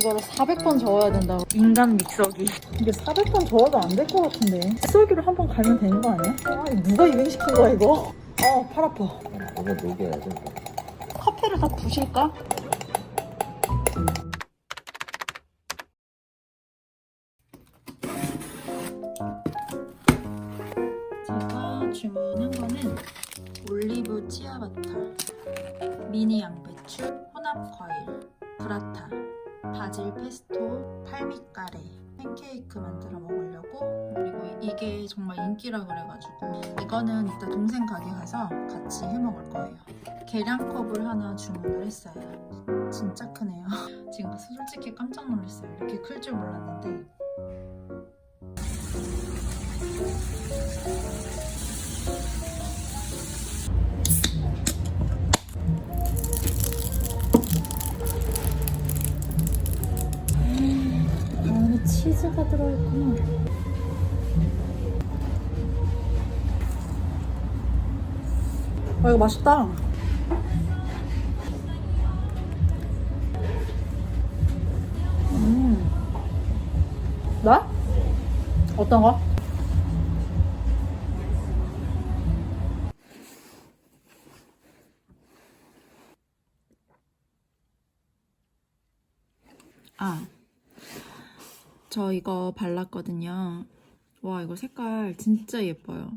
이거를 400번 저어야 된다고. 인간 믹서기. 이게 400번 저어도 안 될 것 같은데. 믹서기로 한번 갈면 되는 거 아니야? 아, 누가 이행시킨 거야, 이거? 아, 팔 아파. 이거 녹여야죠. 커피를 다 부실까? 제가 주문한 거는 올리브 치아바타, 미니 양배추, 혼합 과일, 브라타, 바질 페스토, 팔미카레, 팬케이크 만들어 먹으려고 그리고 이게 정말 인기라 그래가지고 이거는 이따 동생 가게 가서 같이 해 먹을 거예요. 계량컵을 하나 주문을 했어요. 진짜 크네요. 지금 솔직히 깜짝 놀랐어요. 이렇게 클 줄 몰랐는데. 치즈가 들어있구나. 아 이거 맛있다. 음. 나? 어떤 거? 저 이거 발랐거든요. 와, 이거 색깔 진짜 예뻐요.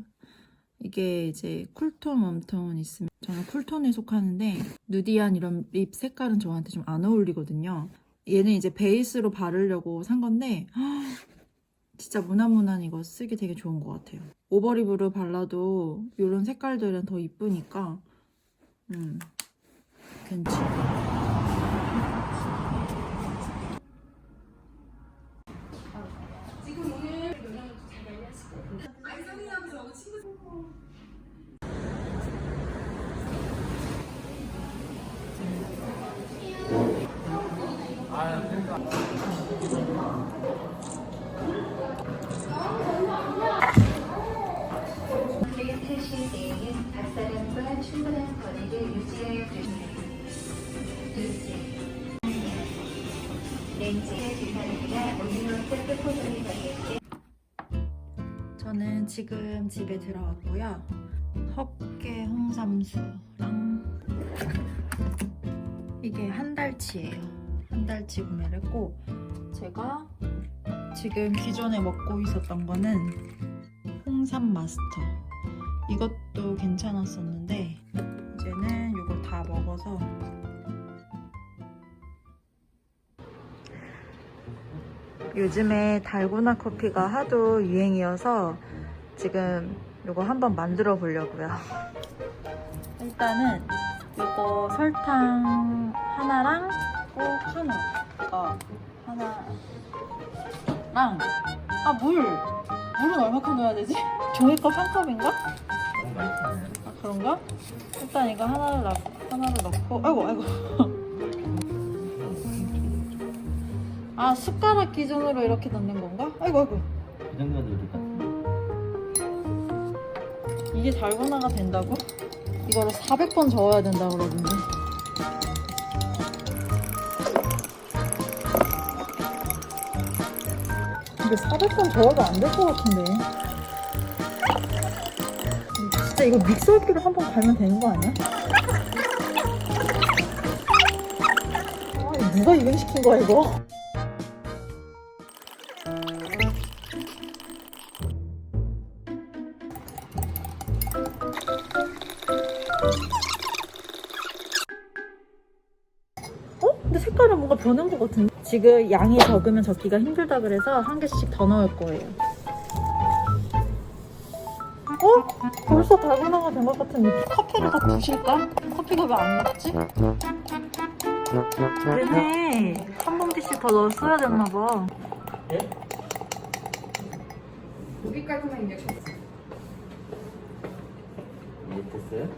이게 이제 쿨톤, 웜톤 있으면 저는 쿨톤에 속하는데 누디한 이런 립 색깔은 저한테 좀 안 어울리거든요. 얘는 이제 베이스로 바르려고 산 건데 진짜 무난무난 이거 쓰기 되게 좋은 것 같아요. 오버립으로 발라도 이런 색깔들은 더 이쁘니까 음 괜찮아. 저는 지금 집에 들어왔고요. 헛개 홍삼수랑 이게 한 달치예요. 한 달치 구매를 했고 제가 지금 기존에 먹고 있었던 거는 홍삼 마스터. 이것도 괜찮았었는데 이제는 이걸 다 먹어서 요즘에 달고나 커피가 하도 유행이어서 지금 이거 한번 만들어 보려고요. 일단은 이거 설탕 하나랑 꼭 하나, 이거 하나랑 아 물! 물은 얼마큼 넣어야 되지? 종이컵 한 컵인가? 아 그런가? 일단 이거 하나를 넣, 하나를 넣고 아이고 아이고 아 숟가락 기준으로 이렇게 넣는 건가? 아이고 아이고 이 정도면 우리 같은. 이게 달고나가 된다고? 이거를 400번 저어야 된다 그러던데 이게 400번 저어도 안 될 것 같은데 진짜 이거 믹서기로 한 번 갈면 되는 거 아니야? 아, 누가 이행시킨 거야 이거? 것 같은데? 지금 양이 적으면 적기가 힘들다 그래서 한 개씩 더 넣을 거예요. 어? 벌써 달고나가 된 것 같은데 커피를 다 부실까? 커피가 왜안 났지? 그러네 한 봉지씩 더 넣었어야 됐나 봐 여기까지만 이제 됐어요?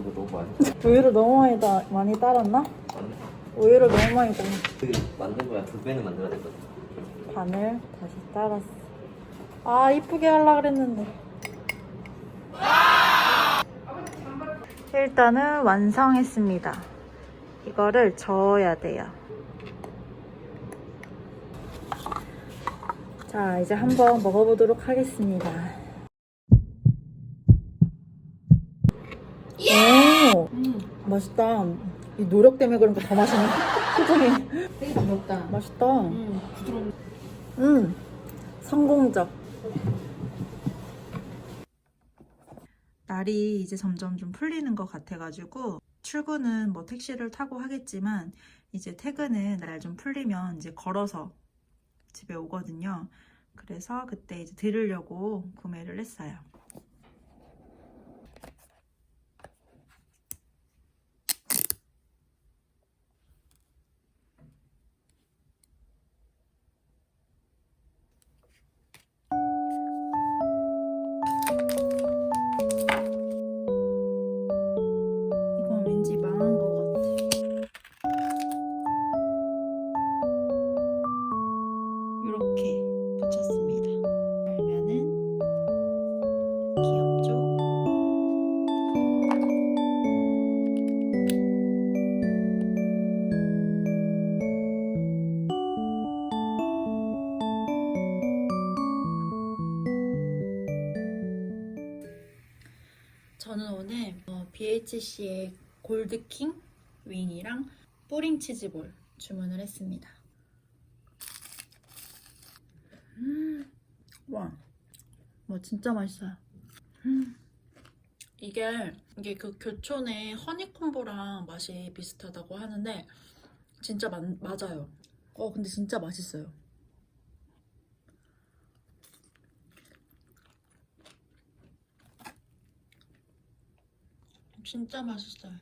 이거 너무 많이. 우유를 너무 많이, 다, 많이 따랐나? 우유를 너무 많이 따그 만든 거야 두 배는 만들어야 되거든. 반을 다시 따랐어 아 이쁘게 하려고 그랬는데 일단은 완성했습니다. 이거를 저어야 돼요. 자, 이제 한번 먹어보도록 하겠습니다. 오, 맛있다. 이 노력 때문에 그런가 더 맛있네. 표정이. 되게 부럽다. 맛있다. 음, 부드러운. 음, 성공적. 날이 이제 점점 좀 풀리는 것 같아가지고 출근은 뭐 택시를 타고 하겠지만 이제 퇴근은 날 좀 풀리면 이제 걸어서 집에 오거든요. 그래서 그때 이제 들으려고 구매를 했어요. 저는 오늘 어, BHC의 골드킹 윙이랑 뿌링 치즈볼 주문을 했습니다. 음, 와, 와 진짜 맛있어요. 음. 이게 이게 그 교촌의 허니콤보랑 맛이 비슷하다고 하는데 진짜 마, 맞아요. 어 근데 진짜 맛있어요. 진짜 맛있어요.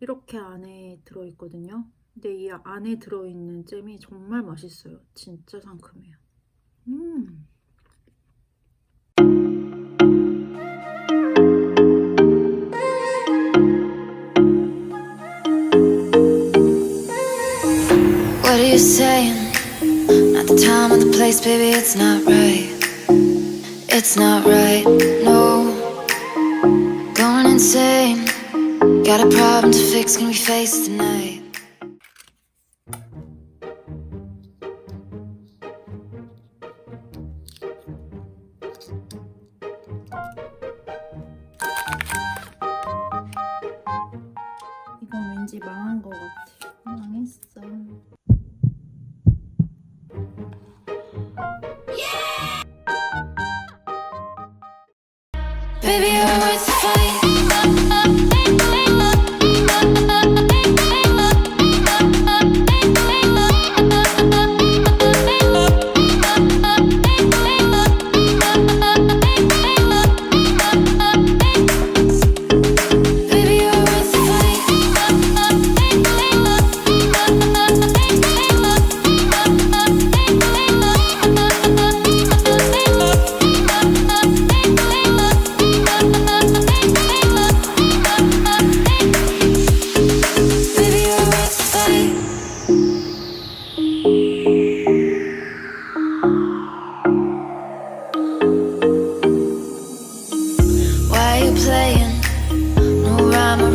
이렇게 안에 들어있거든요. 근데 이 안에 들어있는 잼이 정말 맛있어요. 진짜 상큼해요. 음. What are you saying? Not the time or the place, baby, it's not right. It's not right, no. Going insane. Got a problem to fix, can we face tonight? 이건 왠지 망한 것 같아. 망했어. Baby, you're worth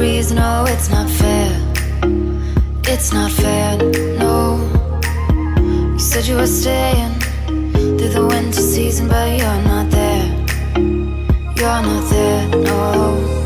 No reason, oh, it's not fair. It's not fair, no. You said you were staying through the winter season, but you're not there. You're not there, no.